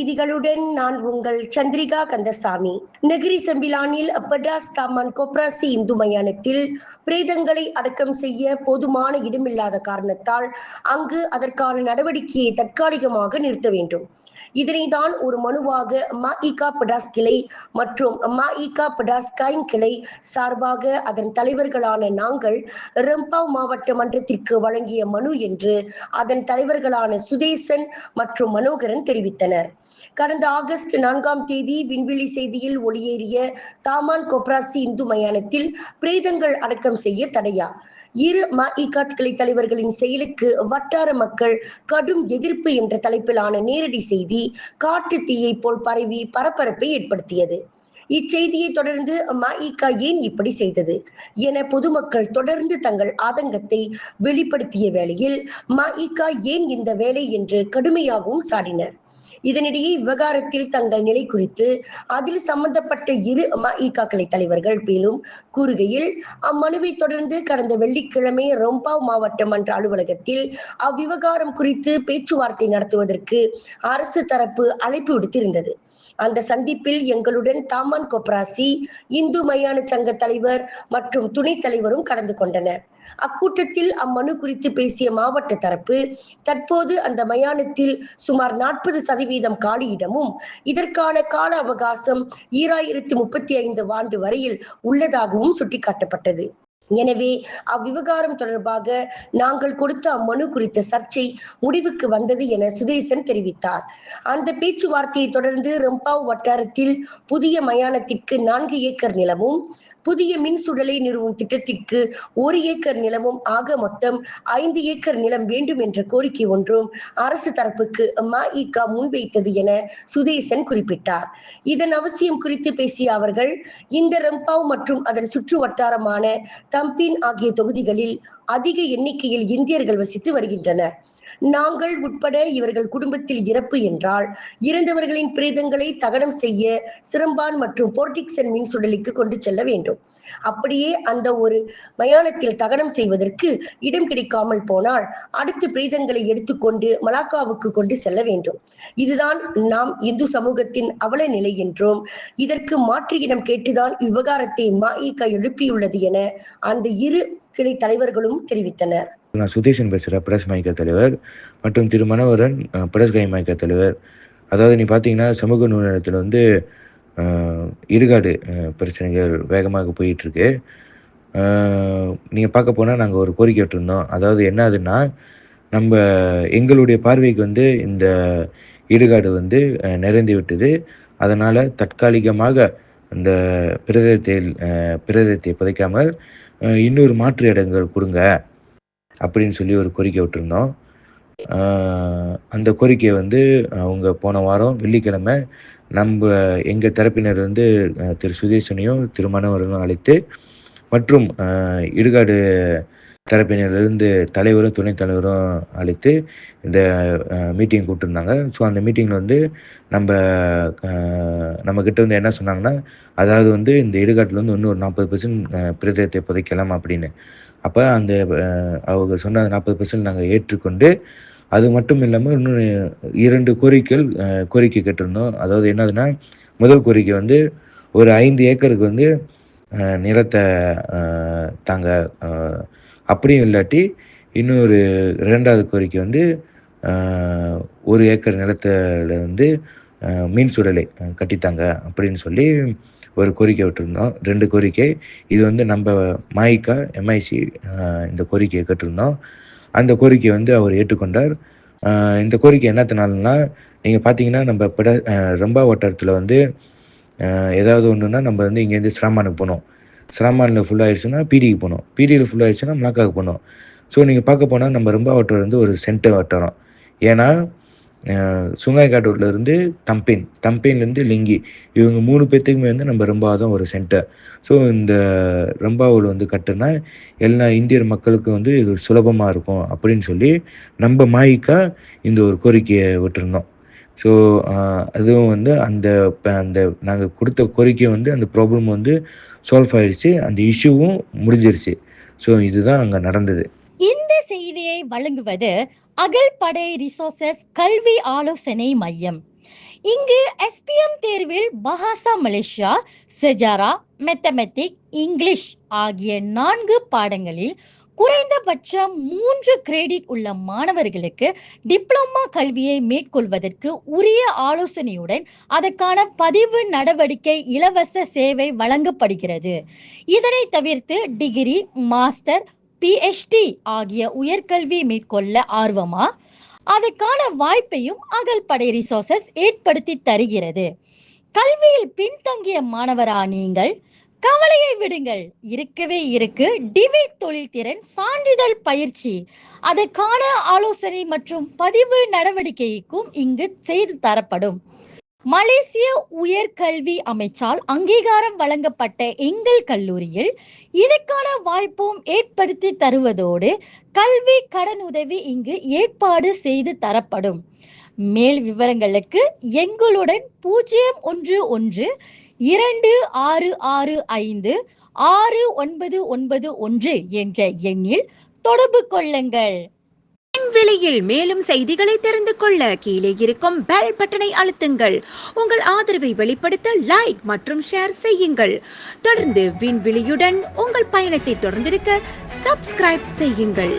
செய்திகளுடன் நான் உங்கள் சந்திரிகா கந்தசாமி. நெகிரி செம்பிலானில் அப்படாஸ் தாமான் கோப்ராசி இந்து மயானத்தில் பிரேதங்களை அடக்கம் செய்ய போதுமான இடமில்லாத காரணத்தால் அங்கு அதற்கான நடவடிக்கையை தற்காலிகமாக நிறுத்த வேண்டும். இதனைதான் ஒரு மனுவாக மஇகா படாஸ் கிளை மற்றும் மஇகா படாஸ் கைங் கிளை சார்பாக அதன் தலைவர்களான நாங்கள் ரெம்பாவ் மாவட்ட மன்றத்திற்கு வழங்கிய மனு என்று அதன் தலைவர்களான சுதேசன் மற்றும் மனோகரன் தெரிவித்தனர். கடந்த ஆகஸ்ட் நான்காம் தேதி விண்வெளி செய்தியில் ஒளியேறிய தாமான் கொப்ராசி இந்து மயானத்தில் பிரேதங்கள் அடக்கம் செய்ய தடையா? இரு மஇகாத் கிளை தலைவர்களின் செயலுக்கு வட்டார மக்கள் கடும் எதிர்ப்பு என்ற தலைப்பிலான நேரடி செய்தி காட்டு தீயை போல் பரவி பரபரப்பை ஏற்படுத்தியது. இச்செய்தியை தொடர்ந்து மஇகா ஏன் இப்படி செய்தது? என பொதுமக்கள் தொடர்ந்து தங்கள் ஆதங்கத்தை வெளிப்படுத்திய வேளையில் மஇகா ஏன் இந்த வேலை என்று கடுமையாகவும் சாடினர். இதனிடையே விவகாரத்தில் தங்கள் நிலை குறித்து அதில் சம்பந்தப்பட்ட இரு மஇகாக்களை தலைவர்கள் மேலும் கூறுகையில் அம்மனுவை தொடர்ந்து கடந்த வெள்ளிக்கிழமை ரொம்பாவ் மாவட்ட மன்ற அலுவலகத்தில் அவ்விவகாரம் குறித்து பேச்சுவார்த்தை நடத்துவதற்கு அரசு தரப்பு அழைப்பு விடுத்திருந்தது. அந்த சந்திப்பில் எங்களுடன் தாமான் கொப்ராசி இந்து மயான சங்க தலைவர் மற்றும் துணைத் தலைவரும் கலந்து கொண்டனர். அக்கூட்டத்தில் அம்மனு குறித்து பேசிய மாவட்ட தரப்பு தற்போது அந்த மயானத்தில் சுமார் நாற்பது சதவீதம் காலியிடமும் இதற்கான கால அவகாசம் ஈராயிரத்தி முப்பத்தி ஐந்து ஆண்டு வரையில் உள்ளதாகவும் சுட்டிக்காட்டப்பட்டது. எனவே அவ்விவகாரம் தொடர்பாக நாங்கள் கொடுத்த அம்மனு குறித்த சர்ச்சை முடிவுக்கு வந்தது என சுதேசன் தெரிவித்தார். அந்த பேச்சுவார்த்தையை தொடர்ந்து ரெம்பாவ் வட்டாரத்தில் புதிய மயானத்திற்கு நான்கு ஏக்கர் நிலமும் புதிய மின் சுடலை நிறுவும் திட்டத்திற்கு ஒரு ஏக்கர் நிலமும் ஆக மொத்தம் ஐந்து ஏக்கர் நிலம் வேண்டும் என்ற கோரிக்கை ஒன்றும் அரசு தரப்புக்கு மஇகா முன்வைத்தது என சுதேசன் குறிப்பிட்டார். இதன் அவசியம் குறித்து பேசிய அவர்கள் இந்த ரெம்பாவ் மற்றும் அதன் சுற்று வட்டாரமான தம்பின் ஆகிய தொகுதிகளில் அதிக எண்ணிக்கையில் இந்தியர்கள் வசித்து வருகின்றனர். நாங்கள் உட்பட இவர்கள் குடும்பத்தில் இறப்பு என்றால் இறந்தவர்களின் பிரேதங்களை தகனம் செய்ய சிரம்பான் மற்றும் போர்டிக்சன் மின் சுடலிக்கு கொண்டு செல்ல வேண்டும். அப்படியே அந்த ஒரு மயானத்தில் தகனம் செய்வதற்கு இடம் கிடைக்காமல் போனால் அடுத்து பிரீதங்களை எடுத்துக்கொண்டு மலாக்காவுக்கு கொண்டு செல்ல வேண்டும். இதுதான் நாம் இந்து சமூகத்தின் அவல நிலை என்றும் இதற்கு மாற்று இடம் கேட்டுதான் விவகாரத்தை மாயிகா எழுப்பியுள்ளது என அந்த இரு கிளை தலைவர்களும் தெரிவித்தனர். நான் சுதீஷன் பேசுகிறேன் பிரஸ் மைக்க தலைவர். மற்றும் திரு மனோகரன் பிரஸ் கை மைக்க தலைவர். அதாவது நீ பார்த்தீங்கன்னா சமூக நூலகத்தில் வந்து அஹ், இடுகாடு பிரச்சனைகள் வேகமாக போயிட்டுருக்கு. நீங்கள் பார்க்க போனால் நாங்கள் ஒரு கோரிக்கை விட்டுருந்தோம். அதாவது என்ன ஆகுதுன்னா நம்ம எங்களுடைய பார்வைக்கு வந்து இந்த இடுகாடு வந்து நிறைந்து விட்டது. அதனால் தற்காலிகமாக அந்த பிரதேசத்தை அஹ், பிரதேசத்தை புதைக்காமல் இன்னொரு மாற்று இடங்கள் கொடுங்க. அப்படின்னு சொல்லி ஒரு கோரிக்கை விட்டுருந்தோம். அந்த கோரிக்கையை வந்து அவங்க போன வாரம் வெள்ளிக்கிழமை நம்ம எங்கள் தரப்பினர் வந்து திரு சுதேசனையும் திருமணவர்களும் அழைத்து மற்றும் இடுகாடு தரப்பினரிலிருந்து தலைவரும் துணைத் தலைவரும் அழைத்து இந்த மீட்டிங் கூப்பிட்டுருந்தாங்க. ஸோ அந்த மீட்டிங்கில் வந்து நம்ம நம்மக்கிட்ட வந்து என்ன சொன்னாங்கன்னா அதாவது வந்து இந்த இடுகாட்டில் வந்து இன்னும் ஒரு நாற்பது பர்சன்ட் பிரதேசத்தை புதைக்கலாம் அப்படின்னு. அப்போ அந்த அவங்க சொன்ன நாற்பது பர்சன்ட் நாங்கள் ஏற்றுக்கொண்டு அது மட்டும் இல்லாமல் இன்னும் இரண்டு கோரிக்கைகள் கோரிக்கை கேட்டிருந்தோம். அதாவது என்னதுன்னா முதல் கோரிக்கை வந்து ஒரு ஐந்து ஏக்கருக்கு வந்து நிலத்தை தாங்க அப்படியும் இல்லாட்டி இன்னொரு ரெண்டாவது கோரிக்கை வந்து ஒரு ஏக்கர் நிலத்தில் வந்து மீன் சுடலை கட்டித்தாங்க அப்படின்னு சொல்லி ஒரு கோரிக்கை விட்டுருந்தோம். ரெண்டு கோரிக்கை. இது வந்து நம்ம மாய்க்கா எம்ஐசி இந்த கோரிக்கையை கேட்டிருந்தோம். அந்த கோரிக்கையை வந்து அவர் ஏற்றுக்கொண்டார். இந்த கோரிக்கை என்னத்தினாலனா நீங்கள் பார்த்தீங்கன்னா நம்ம பிட ரம்பா ரொம்ப வட்டாரத்தில் வந்து ஏதாவது ஒன்றுனா நம்ம வந்து இங்கேருந்து சிராமானுக்கு போனோம் சிராமானில் ஃபுல்லாகிடுச்சுன்னா பிடிக்கு போனோம் பிடியில் ஃபுல்லாகிடுச்சுன்னா மலாக்காவுக்கு போனோம் ஸோ நீங்கள் பார்க்க போனால் நம்ம ரொம்ப வட்டம் வந்து ஒரு சென்டர் வட்டாரம் ஏன்னா சுங்காய் இருந்து தம்பேன் தம்பேன்லேருந்து லிங்கி இவங்க மூணு பேர்த்துக்குமே வந்து நம்ம ரொம்ப தான் ஒரு சென்டர் ஸோ இந்த ரம்பாவில் வந்து கட்டுனா எல்லா இந்தியர் மக்களுக்கும் வந்து இது சுலபமாக இருக்கும் அப்படின்னு சொல்லி நம்ம மாய்க்கா இந்த ஒரு கோரிக்கையை விட்டுருந்தோம். ஸோ uh, அதுவும் வந்து அந்த இப்போ அந்த நாங்கள் கொடுத்த கோரிக்கை வந்து அந்த ப்ராப்ளம் வந்து சால்வ் ஆயிடுச்சு அந்த இஷ்யூவும் முடிஞ்சிருச்சு. ஸோ இதுதான் அங்கே நடந்தது. இந்த செய்தியை வழங்குவது அகல் படை ரிசோர்சஸ் கல்வி ஆலோசனை மையம். இங்கு எஸ்பிஎம் தேர்வில் பஹாசா மலேசியா செஜாரா மெத்தமெட்டிக் இங்கிலீஷ் ஆகிய நான்கு பாடங்களில் குறைந்தபட்சம் மூன்று கிரெடிட் உள்ள மாணவர்களுக்கு டிப்ளமா கல்வியை மேற்கொள்வதற்கு உரிய ஆலோசனையுடன் அதற்கான பதிவு நடவடிக்கை இலவச சேவை வழங்கப்படுகிறது. இதனை தவிர்த்து டிகிரி மாஸ்டர் பிஹெச்டி ஆகிய உயர்கல்வி மேற்கொள்ள ஆர்வமா? அதற்கான வாய்ப்பையும் அகல்படை ரிசோர்சஸ் ஏற்படுத்தி தருகிறது. கல்வியில் பின்தங்கிய மாணவரா நீங்கள்? கவலையை விடுங்கள். இருக்கவே இருக்கு. டிவேட் தொழில்திறன் சான்றிதழ் பயிற்சி. அதற்கான ஆலோசனை மற்றும் பதிவு நடவடிக்கைக்கும் இங்கு செய்து தரப்படும். மலேசிய உயர்கல்வி அமைச்சால் அங்கீகாரம் வழங்கப்பட்ட எங்கள் கல்லூரியில் இதற்கான வாய்ப்பும் ஏற்படுத்தி தருவதோடு கல்வி கடன் உதவி இங்கு ஏற்பாடு செய்து தரப்படும். மேல் விவரங்களுக்கு எங்களுடன் பூஜ்ஜியம் ஒன்று ஒன்று இரண்டு ஆறு ஆறு ஐந்து ஆறு ஒன்பது ஒன்பது ஒன்று என்ற எண்ணில் தொடர்பு கொள்ளுங்கள். விலையில் மேலும் செய்திகளை தெரிந்து கொள்ள கீழே இருக்கும் பெல் பட்டனை அழுத்துங்கள். உங்கள் ஆதரவை வெளிப்படுத்த லைக் மற்றும் ஷேர் செய்யுங்கள். தொடர்ந்து விண்வெளியுடன் உங்கள் பயணத்தை தொடர்ந்திருக்க சப்ஸ்கிரைப் செய்யுங்கள்.